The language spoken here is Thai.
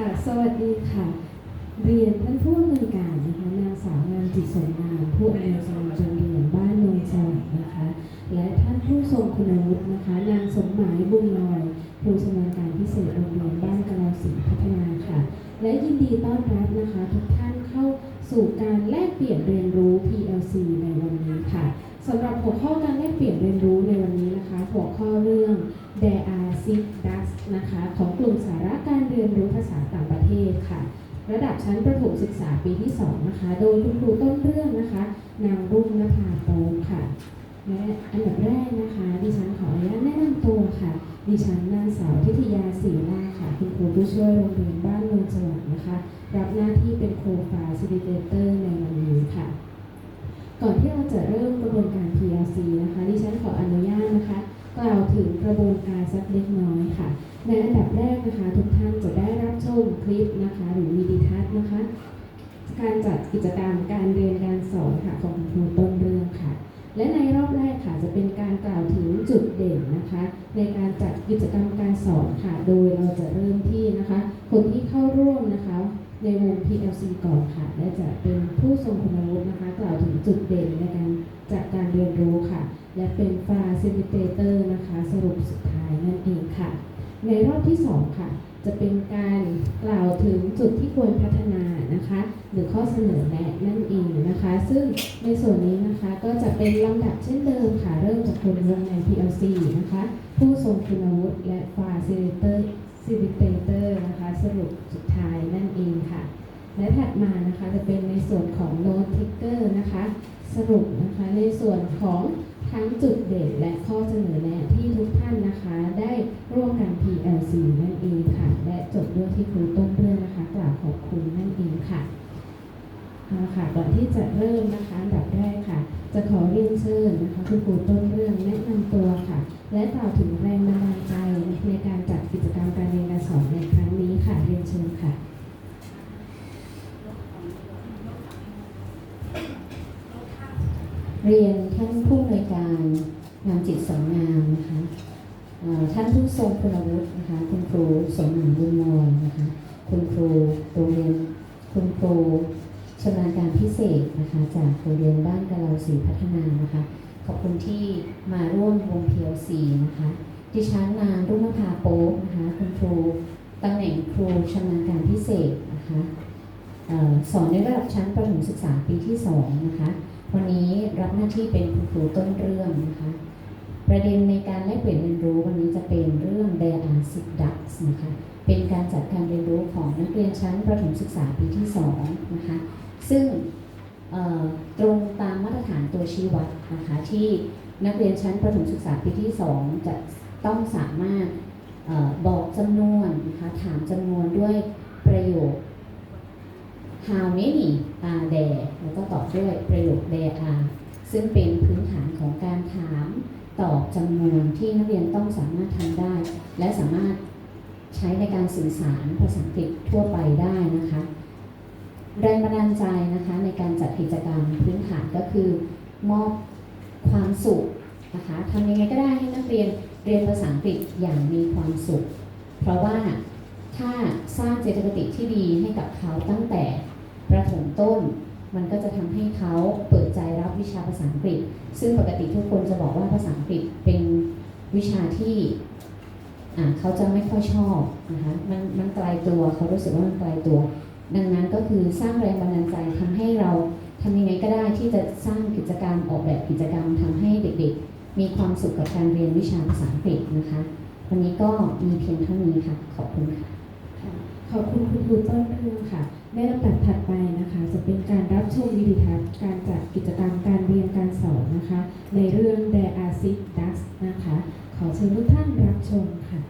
ค่ะ สวัสดีค่ะ เรียนท่านผู้อำนวยการนะคะนางสาวงามจิตสมงามผู้อำนวยการโรงเรียนบ้านโนนสวัสดิ์นะคะ และท่านผู้ทรงคุณวุฒินะคะ นางสมหมายบุญลอยครูชำนาญการพิเศษโรงเรียนบ้านกะลาศรีพัฒนาค่ะ และยินดีต้อนรับนะคะทุกท่านเข้าสู่การแลกเปลี่ยนเรียนรู้ PLC ในวันนี้ค่ะสำหรับหัวข้อการแลกเปลี่ยนเรียนรู้ในวันนี้นะคะ หัวข้อเรื่อง There are six ducks นะคะ ของกลุ่มสาระการ เรียนรู้ภาษาต่างประเทศค่ะ ระดับชั้นประถมศึกษาปีที่ 2 นะคะ โดยคุณครูต้นเรื่องนะคะ นางรุ่งนภาโตค่ะและอันดับแรกนะคะ ดิฉันขออนุญาตแนะนำตัวค่ะ ดิฉันนางสาวทิทยาศรีลาค่ะ คุณครูผู้ช่วยโรงเรียนบ้านโนนสวัสดิ์นะคะ รับหน้าที่เป็นโคฟาซิลิเตเตอร์ในวันนี้ค่ะ ก่อนที่เราจะเริ่มกระบวนการ PLC นะคะ ดิฉันขออนุญาตนะคะ กล่าวถึงกระบวนการสักเล็กน้อยค่ะ ในอันดับแรกนะคะ ทุกท่านจะได้รับชมคลิปนะคะ หรือวิดีทัศน์นะคะ การจัดกิจกรรมการเรียนการสอนค่ะของครูต้นเรื่องค่ะ และในรอบแรกค่ะจะเป็นการกล่าวถึงจุดเด่นนะคะ ในการจัดกิจกรรมการสอนค่ะ โดยเราจะเริ่มที่นะคะ คนที่เข้าร่วมนะคะ ในวง PLC ก่อนค่ะ และจะเป็นผู้ทรงคุณวุฒินะคะ กล่าวถึงจุดเด่นในการจัดการเรียน รู้ค่ะและเป็น facilitator นะคะสรุปสุดท้ายนั่นเองค่ะ ในรอบที่ 2 ค่ะ จะเป็นการกล่าวถึงจุดที่ควรพัฒนานะคะ หรือข้อเสนอแนะนั่นเองนะคะ ซึ่งในส่วนนี้นะคะก็จะเป็นลำดับเช่นเดิมค่ะ เริ่มจากคนวงใน PLC นะคะ ผู้ทรงคุณวุฒิและ facilitator facilitator นะคะสรุปสุดท้ายนั่นเองค่ะ และถัดมานะคะจะเป็นในส่วนของ note taker นะคะ สรุปนะคะในส่วนของ ทั้งจุดเด่นและข้อเสนอแนะที่ทุกท่านนะคะ ได้ร่วมกัน PLC นั่นเองค่ะ และจบด้วยที่ครูต้นเรื่องนะคะ กล่าวขอบคุณนั่นเองค่ะเอาค่ะก่อนที่จะเริ่มนะคะอันดับแรกค่ะ จะขอเรียนเชิญนะคะคุณครูต้นเรื่องแนะนำตัวค่ะ และกล่าวถึงแรงบันดาลใจในการจัดกิจกรรมการเรียนการสอนในครั้งนี้ค่ะเรียนเชิญค่ะเรียนท่านผู้ งามจิตสองงามนะคะท่านผู้ทรงคุณวุฒินะคะ คุณครูสมหมายบุญมอยนะคะ คุณครูโรงเรียนคุณครูชำนาญการพิเศษนะคะ จากโรงเรียนบ้านกะลาศรีพัฒนานะคะ ขอบคุณที่มาร่วมวง PLC นะคะ ดิฉันนางรุ่งนภาโป๊กนะคะ คุณครูตำแหน่งครูชำนาญการพิเศษนะคะสอนในระดับชั้นประถมศึกษาปีที่สองนะคะ วันนี้รับหน้าที่เป็นคุณครูต้นเรื่องนะคะ ประเด็นในการแลกเปลี่ยนเรียนรู้วันนี้จะเป็นเรื่อง There are six ducks นะคะ เป็นการจัดการเรียนรู้ของนักเรียนชั้นประถมศึกษาปีที่2นะคะ ซึ่งตรงตามมาตรฐานตัวชี้วัดนะคะที่นักเรียนชั้นประถมศึกษาปีที่ 2 จะต้องสามารถออบอกจำนวนนะคะถามจำนวนด้วยประโยค how many are there แล้วก็ตอบด้วยประโยค there are ซึ่งเป็นพื้นฐานของการถาม ตอบจำนวนที่นักเรียนต้องสามารถทำได้ และสามารถใช้ในการสื่อสารภาษาอังกฤษทั่วไปได้นะคะแรงบันดาลใจนะคะในการจัดกิจกรรมพื้นฐานก็คือ มอบความสุขนะคะทำยังไงก็ได้ให้นักเรียนเรียนภาษาอังกฤษอย่างมีความสุข เพราะว่าถ้าสร้างเจตคติที่ดีให้กับเขาตั้งแต่ประถมต้น มันก็จะทำให้เขาเปิดใจรับวิชาภาษาอังกฤษ ซึ่งปกติทุกคนจะบอกว่าภาษาอังกฤษเป็นวิชาที่เขาจะไม่ค่อยชอบนะคะมันมันไกลตัวเขารู้สึกว่ามันไกลตัว ดังนั้นก็คือสร้างแรงบันดาลใจทำให้เราทำยังไงก็ได้ที่จะสร้างกิจกรรมออกแบบกิจกรรมทำให้เด็กๆ มีความสุขกับการเรียนวิชาภาษาอังกฤษนะคะ วันนี้ก็มีเพียงเท่านี้ค่ะ ขอบคุณค่ะ ขอบคุณ ครูต้นเรื่อค่ะ ในลำดับถัดไปนะคะ จะเป็นการรับชมวิดีทัศน์การจัดกิจกรรมการเรียนการสอนนะคะ ในเรื่อง The a r s i c ducks นะคะ ขอเชิญทุกท่านรับชมค่ะ